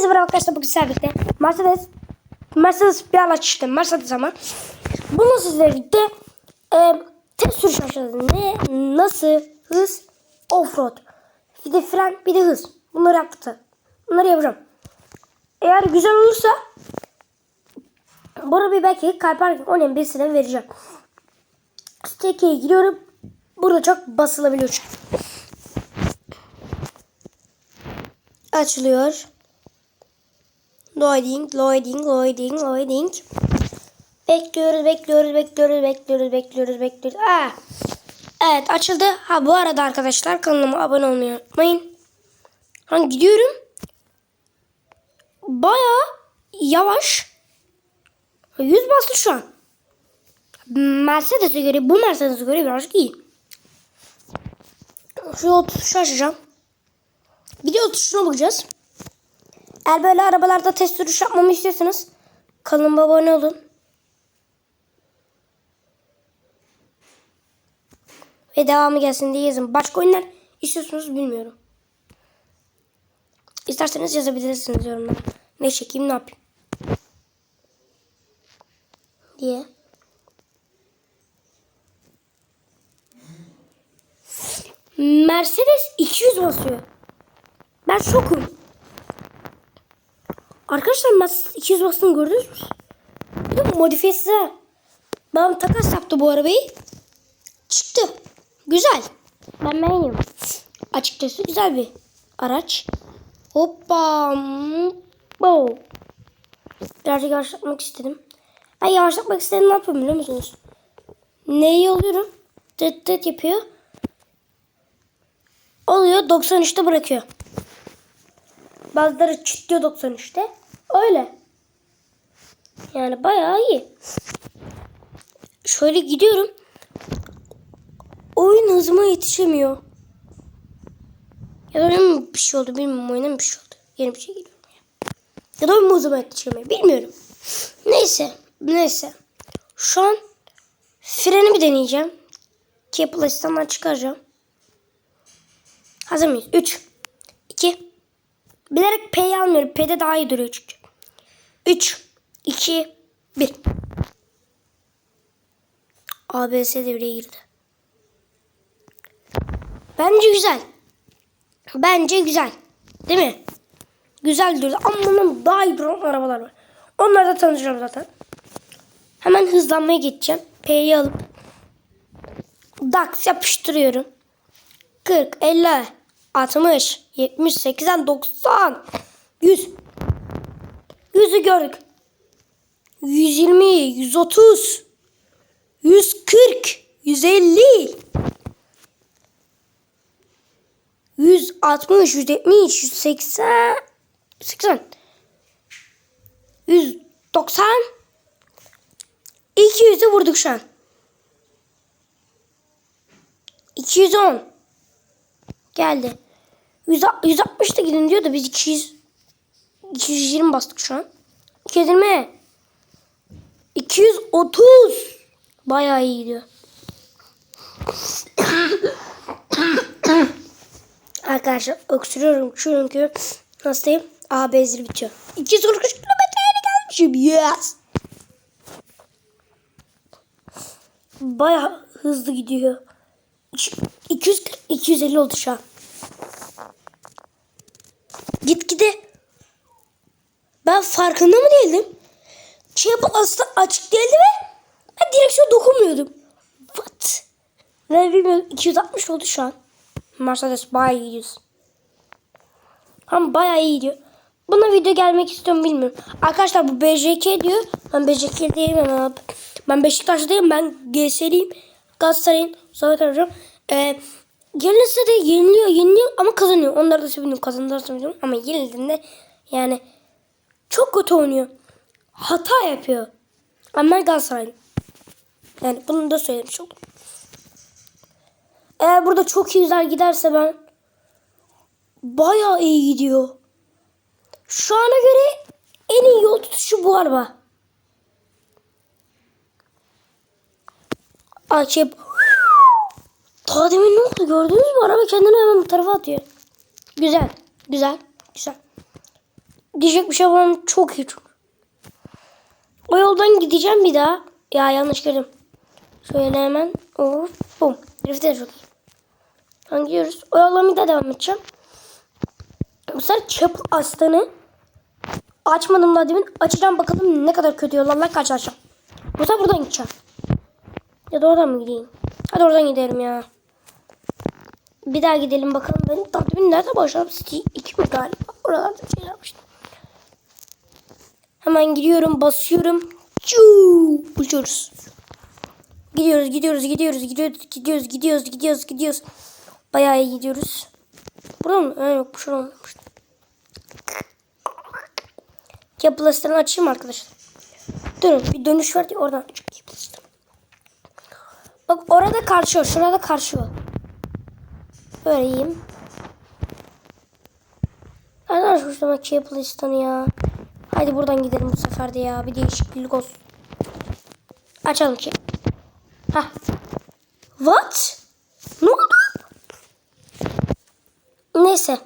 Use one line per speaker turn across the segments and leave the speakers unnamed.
Hepinize merhaba arkadaşlar bugün sizlerle birlikte Mercedes Mercedes bir araç işte Mercedes ama. Bunu sizlerle birlikte e, Test sürüş aşağıda ne nasıl hız offroad. Bir de fren bir de hız. Bunları yaptık bunları yapacağım. Eğer güzel olursa Burada bir belki kalp hareket onun birisine vereceğim. Stake'e giriyorum. Burada çok basılabiliyor çünkü. Açılıyor. Loading, loading, loading, loading. Bekliyoruz, bekliyoruz, bekliyoruz, bekliyoruz, bekliyoruz, bekliyoruz. Aa, evet açıldı. Ha bu arada arkadaşlar kanalıma abone olmayı unutmayın. Ha gidiyorum. Baya yavaş. 100 bastı şu an. Mercedes'e göre bu Mercedes'e göre birazcık iyi. Şu yol tutuşu açacağım. Bir de yol tutuşuna bakacağız. Eğer böyle arabalarda test sürüş yapmamı istiyorsanız kanalıma abone olun. Ve devamı gelsin diye yazın. Başka oyunlar istiyorsunuz bilmiyorum. İsterseniz yazabilirsiniz yorumlara. Ne çekeyim ne yapayım. Diye. Mercedes 200 basıyor. Ben şokum. Arkadaşlar Mercedes 200 bastığını gördünüz mü? Bir de modifiyesi. Babam takas yaptı bu arabayı. Çıktı. Güzel. Ben beğeniyorum. Açıkçası güzel bir araç. Hoppa. Bo. Birazcık yavaşlatmak istedim. Ben yavaşlatmak istedim ne yapıyorum biliyor musunuz? Neyi alıyorum? Tıt tıt yapıyor. Oluyor 93'te bırakıyor. Bazıları çıtlıyor 93'te. Öyle. Yani bayağı iyi. Şöyle gidiyorum. Oyun hızıma yetişemiyor. Ya da mı bir şey oldu bilmiyorum. Oyuna bir şey oldu. Yeni bir şey geliyor. Ya da oyun hızıma yetişemiyor bilmiyorum. Neyse. Neyse. Şu an freni bir deneyeceğim. Ki Store'dan çıkaracağım. Hazır mıyız? 3 2 Bilerek P'yi almıyorum. P'de daha iyi duruyor çünkü. 3 2 1 ABS devreye girdi. Bence güzel. Bence güzel. Değil mi? Güzel duruyor. Ama bunun daha iyi duran arabalar var. Onları da tanışacağım zaten. Hemen hızlanmaya geçeceğim. P'yi alıp DAX yapıştırıyorum. 40, 50, 60, 70, 80, 90, 100. 100'ü gördük. 120, 130, 140, 150, 160, 170, 180, 80, 190, 200'ü vurduk şu an. 210 geldi. 160 da gidin diyor da biz 200 220 bastık şu an. 220 230 bayağı iyi gidiyor. Arkadaşlar öksürüyorum çünkü hastayım. Aa benzin bitiyor. 243 kilometreye gelmişim. Yes. Bayağı hızlı gidiyor. 200 250 oldu şu an. Gitgide farkında mı değildim? Şey aslında açık değildi ve ben direksiyon dokunmuyordum. What? Ne bilmiyorum 260 oldu şu an. Mercedes bayağı iyi gidiyor. Ama bayağı iyi gidiyor. Buna video gelmek istiyorum bilmiyorum. Arkadaşlar bu BJK diyor. Ben BJK değilim. Ben Beşiktaş'tayım. Ben GS'liyim. Galatasaray'ın sonra kalacağım. Ee, yenilse de yeniliyor, yeniliyor ama kazanıyor. Onları da. Kazanırsa seviniyorum ama yenildiğinde yani çok kötü oynuyor. Hata yapıyor. Ama ben Galatasaraylıyım. Yani bunu da söylemiş oldum. Eğer burada çok iyi güzel giderse ben bayağı iyi gidiyor. Şu ana göre en iyi yol tutuşu bu araba. Açıp daha demin ne oldu gördünüz mü? Araba kendini hemen bu tarafa atıyor. Güzel. Güzel. Diyecek bir şey var çok iyi. O yoldan gideceğim bir daha. Ya yanlış girdim. Şöyle hemen. Of. Bum. Drift çok iyi. Şu gidiyoruz. O yoldan bir daha devam edeceğim. Bu sefer çöp aslanı açmadım daha demin. Açacağım bakalım ne kadar kötü yollarla karşılaşacağım. Bu sefer buradan gideceğim. Ya da oradan mı gideyim? Hadi oradan gidelim ya. Bir daha gidelim bakalım. Ben tatmin nerede başladım? City 2 mi galiba? Oralarda bir şey yapmıştım. Hemen gidiyorum, basıyorum. Çuu! Uçuyoruz. Gidiyoruz, gidiyoruz, gidiyoruz, gidiyoruz, gidiyoruz, gidiyoruz, gidiyoruz, gidiyoruz. Bayağı iyi gidiyoruz. Burada mı? Ha, yok, şurada olmamış. Yapılasını açayım arkadaşlar. Durun, bir dönüş var diye oradan yapılasını. Bak orada karşı yol, şurada karşı yol. Böyle yiyeyim. Demek ki yapılasını ya. Haydi buradan gidelim bu sefer de ya. Bir değişiklik olsun. Açalım ki. Hah. What? Ne oldu? Neyse.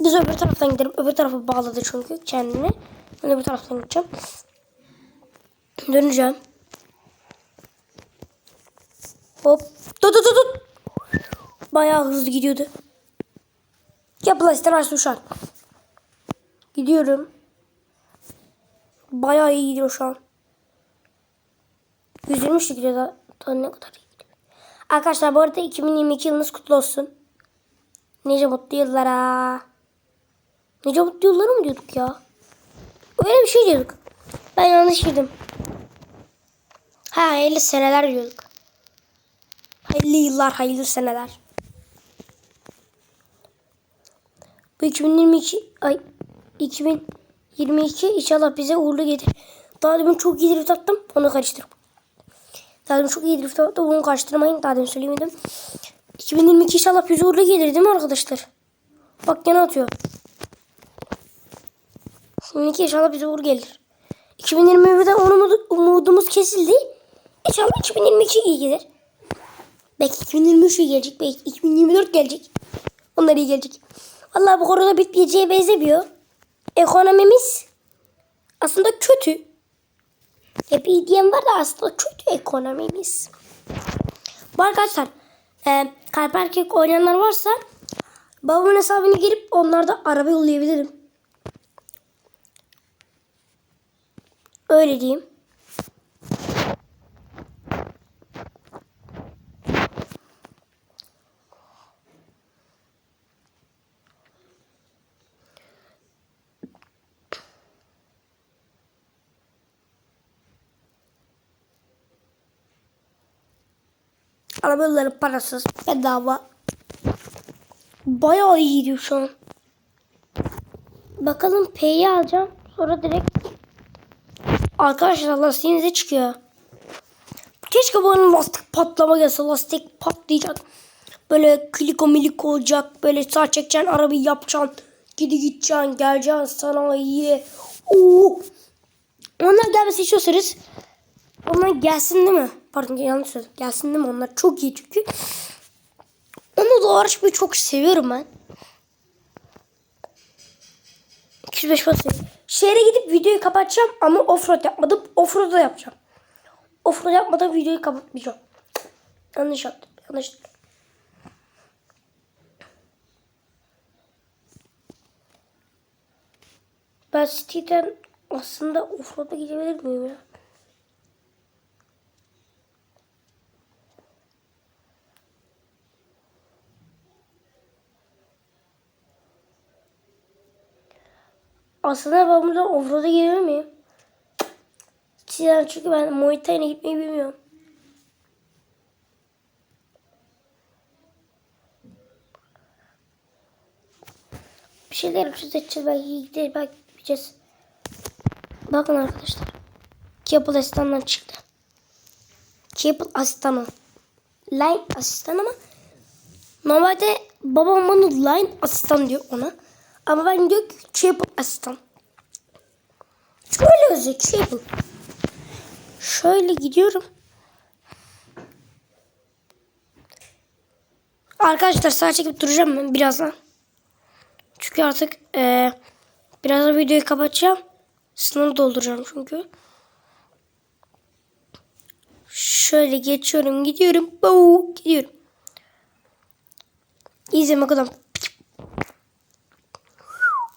Biz öbür taraftan gidelim. Öbür tarafa bağladı çünkü kendini. Ben öbür taraftan gideceğim. Döneceğim. Hop. Dur dur dur. Bayağı hızlı gidiyordu. Yapılaştır açtım şu an. Gidiyorum. Bayağı iyi gidiyor şu an. 123 gidiyor da, da ne kadar iyi gidiyor. Arkadaşlar bu arada 2022 yılınız kutlu olsun. Nice mutlu yıllara. Nice mutlu yıllara mı diyorduk ya? Öyle bir şey diyorduk. Ben yanlış bildim. Ha hayırlı seneler diyorduk. Hayırlı yıllar, hayırlı seneler. Bu 2022 ay 2022 inşallah bize uğurlu gelir. Daha demin çok iyi drift attım. Onu karıştırdım. Daha demin çok iyi drift attım. Onu karıştırmayın. Daha demin söylemedim. 2022 inşallah bize uğurlu gelir değil mi arkadaşlar? Bak gene atıyor. 2022 inşallah bize uğur gelir. 2021'de umudumuz, umudumuz kesildi. İnşallah 2022 iyi gelir. Belki 2023 iyi gelecek. Belki 2024 gelecek. Onlar iyi gelecek. Vallahi bu korona bitmeyeceğe benzemiyor. Ekonomimiz aslında kötü. Hep iyi diyen var da aslında kötü ekonomimiz. Bu arkadaşlar e, kalp erkek oynayanlar varsa babamın hesabına girip onlarda araba yollayabilirim. Öyle diyeyim. Araba yolları parasız, bedava. Bayağı iyi gidiyor şu an. Bakalım P'yi alacağım. Sonra direkt Arkadaşlar lastiğinize çıkıyor. Keşke oyunun lastik patlama gelse. Lastik patlayacak. Böyle kliko milik olacak. Böyle sağ çekeceksin arabayı yapacaksın. Gidi gideceksin geleceksin sanayiye. Oo. Onlar gelmesi istiyorsanız onlar gelsin değil mi? Pardon yanlış söyledim. Gelsin değil mi? Onlar çok iyi çünkü. Onu da uğraşmayı çok seviyorum ben. 205 basıyor. Şehre gidip videoyu kapatacağım ama offroad yapmadım. Offroad da yapacağım. Offroad yapmadan videoyu kapatmayacağım. Yanlış yaptım. Yanlış. Ben City'den aslında offroad'a gidebilir miyim ya? Aslında ben buradan offroad'a gidebilir miyim? City'den çünkü ben Muay gitmeyi bilmiyorum. Bir şeyler edeceğiz. Belki gideriz. Belki gideceğiz. Bakın arkadaşlar. Cable asistandan çıktı. Cable asistanı. Line asistan ama normalde babam bana line asistan diyor ona. Ama ben ki cable asistan. Şöyle yazıyor cable. Şöyle gidiyorum. Arkadaşlar sağ çekip duracağım ben birazdan. Çünkü artık e, Birazdan videoyu kapatacağım. Sınırı dolduracağım çünkü. Şöyle geçiyorum gidiyorum. Buu, gidiyorum. İzleme kadar.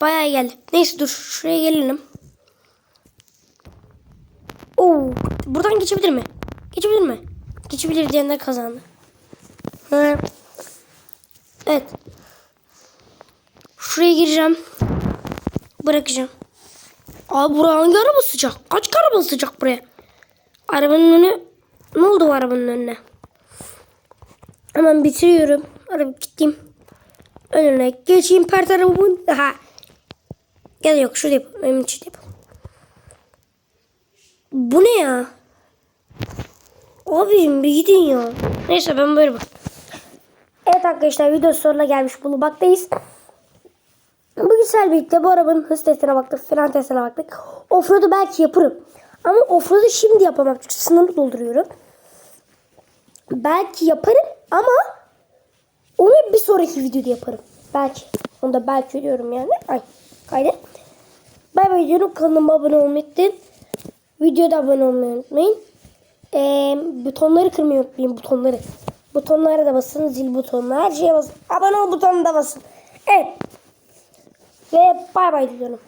Bayağı geldi. Neyse dur şuraya gelelim. Oo, buradan geçebilir mi? Geçebilir mi? Geçebilir diyenler kazandı. Evet. Şuraya gireceğim. Bırakacağım. Abi buraya hangi araba sıcak? Kaç araba sıcak buraya? Arabanın önü... Ne oldu bu arabanın önüne? Hemen bitiriyorum. Araba gideyim. Önüne geçeyim pert arabamın. Aha. Gel yok şurada yapalım. Benim için yapalım. Bu ne ya? Abim bir gidin ya. Neyse ben böyle bak. Evet arkadaşlar video sonuna gelmiş bulunmaktayız. Bu güzel birlikte bu arabanın hız testine baktık, fren testine baktık. Offroad'u belki yaparım. Ama offroad'u şimdi yapamam çünkü sınırı dolduruyorum. Belki yaparım ama onu bir sonraki videoda yaparım. Belki. Onu da belki diyorum yani. Ay kaydı. Bay bay. Kanalıma abone olmayı unutmayın. Videoda abone olmayı unutmayın. Ee, butonları kırmayı unutmayın. Butonları. Butonlara da basın. Zil butonuna. Her şeye basın. Abone ol butonuna da basın. Evet. Ve bay bay diyorum.